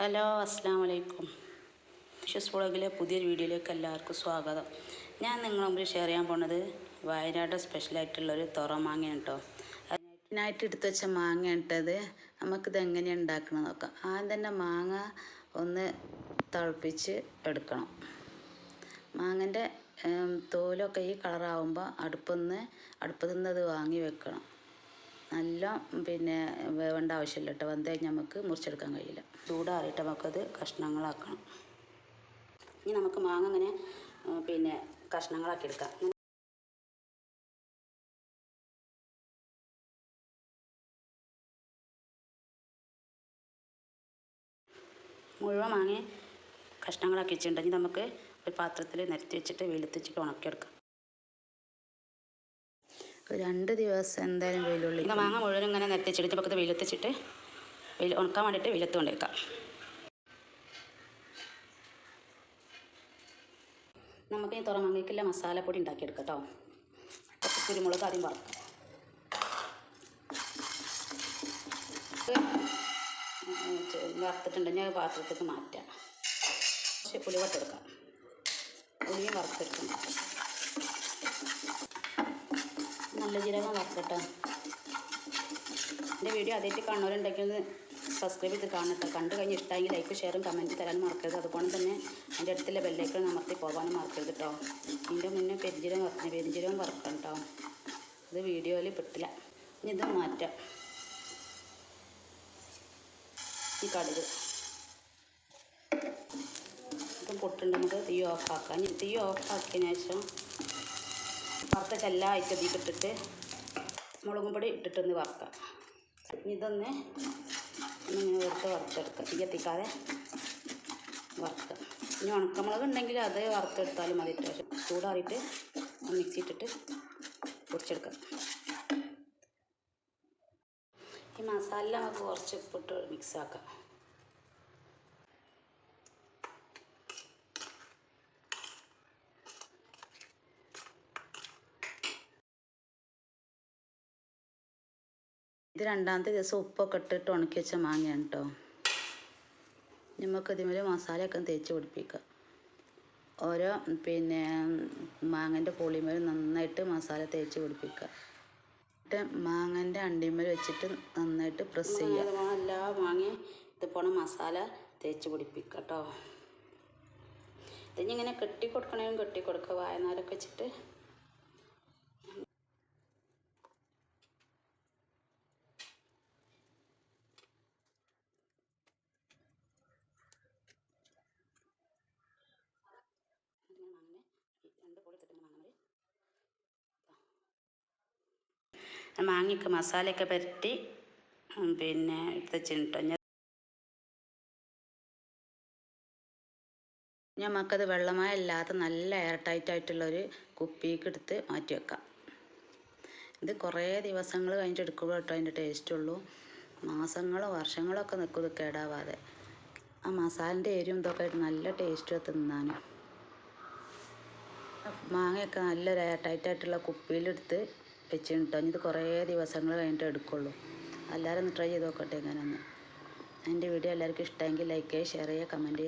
Hello അസ്സാം വലൈക്കും wishes വ്ളോഗിലെ പുതിയൊരു വീഡിയോയിലേക്ക് എല്ലാവർക്കും സ്വാഗതം. ഞാൻ നിങ്ങളുടെ മുമ്പിൽ ഷെയർ ചെയ്യാൻ പോണത് വയനാട് സ്പെഷ്യലായിട്ടുള്ളൊരു തുറ മാങ്ങയാണ് കേട്ടോ അതിനായിട്ട് എടുത്ത് വെച്ച മാങ്ങ ഇട്ടത് നമുക്കിത് എങ്ങനെയാണ് ഉണ്ടാക്കണം നോക്കാം. ആദ്യം തന്നെ മാങ്ങ ഒന്ന് തിളപ്പിച്ച് എടുക്കണം. മാങ്ങന്റെ തോലൊക്കെ ഈ കളറാവുമ്പോൾ അടുപ്പൊന്ന് അടുപ്പത്തു നിന്ന് അത് വാങ്ങി വെക്കണം. നല്ല പിന്നെ വേവേണ്ട ആവശ്യമില്ല കേട്ടോ വെന്ത് കഴിഞ്ഞാൽ നമുക്ക് മുറിച്ചെടുക്കാൻ കഴിയില്ല. ചൂടാറിയിട്ട് നമുക്കത് കഷ്ണങ്ങളാക്കണം. ഇനി നമുക്ക് മാങ്ങ ഇങ്ങനെ പിന്നെ കഷ്ണങ്ങളാക്കി എടുക്കാം. മുഴുവൻ മാങ്ങ കഷ്ണങ്ങളാക്കി വെച്ചിട്ടുണ്ടെങ്കിൽ നമുക്ക് ഒരു പാത്രത്തിൽ നിരത്തി വെച്ചിട്ട് വെയിലത്ത് വെച്ചിട്ട് ഉണക്കിയെടുക്കാം. രണ്ട് ദിവസം എന്തായാലും വെയിലുള്ളി മാങ്ങ മുഴുവൻ ഇങ്ങനെ നിരത്തി പക്കത്ത് വെയിലെത്തിച്ചിട്ട് വെയിൽ ഉണക്കാൻ വേണ്ടിയിട്ട് വെയിലത്ത് കൊണ്ടേക്കാം നമുക്ക് ഈ തുറമാങ്ങയ്ക്കുള്ള മസാലപ്പൊടി ഉണ്ടാക്കിയെടുക്കാം കേട്ടോ. കുരുമുളക് ആദ്യം വറക്കാം. വറുത്തിട്ടുണ്ടെങ്കിൽ അത് പാത്രത്തേക്ക് മാറ്റാം. പക്ഷേ പുളി വറുത്തെടുക്കാം പുളിയും വറുത്തെടുക്കണം നല്ല ജീരകം വറുക്കട്ടോ എന്റെ വീഡിയോ ആദ്യമായിട്ട് കാണുന്നവരുണ്ടെങ്കിൽ സബ്സ്ക്രൈബ് ചെയ്ത് കാണട്ടോ കണ്ടു കഴിഞ്ഞ് ഇഷ്ടമെങ്കിൽ ലൈക്ക് ഷെയറും കമന്റ് തരാനും മറക്കരുത്. അതുപോലെ തന്നെ എന്റെ അടുത്തുള്ള ബെല്ലേക്ക് അമർത്തി പോകാനും മറക്കരുത് കേട്ടോ ഇതിന്റെ മുന്നേ പെരിഞ്ചീരകം വറക്കണം പെരിഞ്ചീരകം വറക്കണം കേട്ടോ ഇത് വീഡിയോയിൽ പെട്ടില്ല. ഇനി ഇത് മാറ്റാം. ഈ കടുക്. ഇപ്പം പൊട്ടുണ്ട് നമുക്ക് തീ ഓഫാക്കാം തീ ഓഫാക്കിയതിന് ശേഷം വറുത്ത എല്ലാ ഐറ്റം ഇട്ടിട്ട് മുളകും പൊടി ഇട്ടിട്ടൊന്ന് വറുക്കാം. ഇതൊന്ന് ഇങ്ങനെ വെറുത്ത് വറുത്തെടുക്കുക തീ കത്തിക്കാതെ വറുക്കുക ഇനി ഉണക്കമുളക് ഉണ്ടെങ്കിൽ അത് വറുത്തെടുത്താലും മതി കേട്ടോ ചൂടാറിയിട്ട് മിക്സി ഇട്ടിട്ട് പൊടിച്ചെടുക്കാം. ഈ മസാല നമുക്ക് കുറച്ച് ഉപ്പിട്ട് മിക്സ് ഇത് രണ്ടാമത്തെ ദിവസം ഉപ്പൊക്കെ ഇട്ടിട്ട് ഉണക്കി വെച്ച മാങ്ങയാണ് കേട്ടോ നമുക്ക് ഇതിമേൽ മസാലയൊക്കെ തേച്ച് പിടിപ്പിക്കാം. ഓരോ പിന്നെ മാങ്ങന്റെ പുളിമേൽ നന്നായിട്ട് മസാല തേച്ച് പിടിപ്പിക്കുക എന്നിട്ട് മാങ്ങന്റെ അണ്ടിമേൽ വെച്ചിട്ട് നന്നായിട്ട് പ്രസ് ചെയ്യുക എല്ലാ മാങ്ങ ഇതുപോലെ മസാല തേച്ച് പിടിപ്പിക്കുക കേട്ടോ ഇതിങ്ങനെ കെട്ടി കൊടുക്കണമെങ്കിലും കെട്ടി കൊടുക്കുക വായനാരൊക്കെ വെച്ചിട്ട് രണ്ട് പൊടി മാങ്ങയ്ക്ക് മസാലയൊക്കെ പരട്ടി പിന്നെ എടുത്ത് ഞാൻ നമുക്കത് വെള്ളമായ അല്ലാത്ത നല്ല എയർ ടൈറ്റ് ആയിട്ടുള്ളൊരു കുപ്പിക്ക് എടുത്ത് മാറ്റി വെക്കാം. ഇത് കുറേ ദിവസങ്ങൾ കഴിഞ്ഞിട്ട് എടുക്കുമ്പോൾ കേട്ടോ അതിന്റെ ടേസ്റ്റ് ഉള്ളൂ. മാസങ്ങളോ വർഷങ്ങളൊക്കെ നിൽക്കും ഇത് കേടാവാതെ. ആ മസാലിന്റെ എരിവും ഇതൊക്കെ ആയിട്ട് നല്ല ടേസ്റ്റ് തിന്നാനും മാങ്ങയൊക്കെ നല്ല ടൈറ്റ് ആയിട്ടുള്ള കുപ്പിയിലെടുത്ത് ഇനി ഇത് കുറേ ദിവസങ്ങൾ കഴിഞ്ഞിട്ട് എടുക്കുള്ളൂ. എല്ലാവരും ഒന്ന് ട്രൈ ചെയ്ത് നോക്കട്ടെ ഇങ്ങനെ എന്റെ വീഡിയോ എല്ലാവർക്കും ഇഷ്ടമെങ്കിൽ ലൈക്ക് ചെയ്യുക ഷെയർ ചെയ്യുക കമന്റ് ചെയ്യുക.